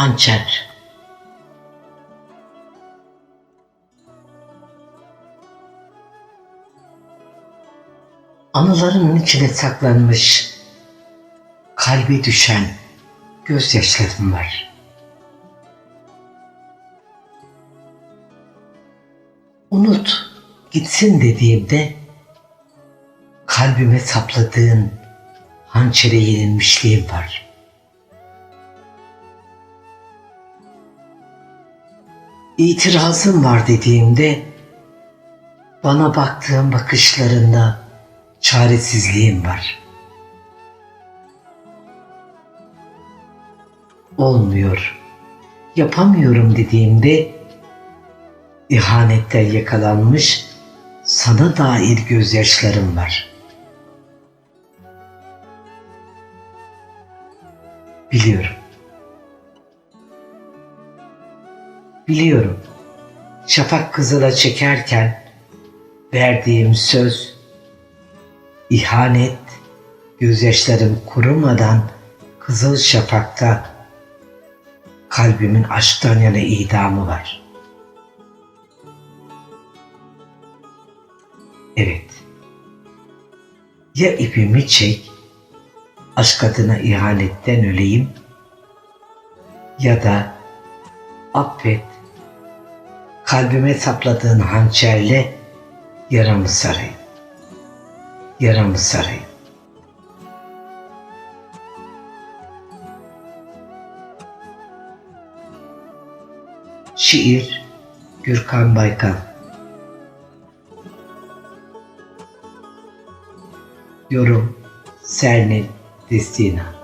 Hançer. Anılarımın içine saklanmış, kalbe düşen gözyaşlarım var. Unut, gitsin dediğimde kalbime sapladığın hançere yenilmişliğim var. İtirazım var dediğimde bana baktığın bakışlarında çaresizliğim var. Olmuyor, yapamıyorum dediğimde ihanetten yakalanmış sana dair gözyaşlarım var. Biliyorum. Biliyorum. Şafak kızıla çekerken verdiğim söz, ihanet, gözyaşlarım kurumadan kızıl şafakta kalbimin aşktan yana idamı var. Evet. Ya ipimi çek, aşk adına ihanetten öleyim ya da affet, kalbime sapladığın hançerle yaramı sarayım. Yaramı sarayım. Şiir Gürkan Baykal Yorum Sernin Destina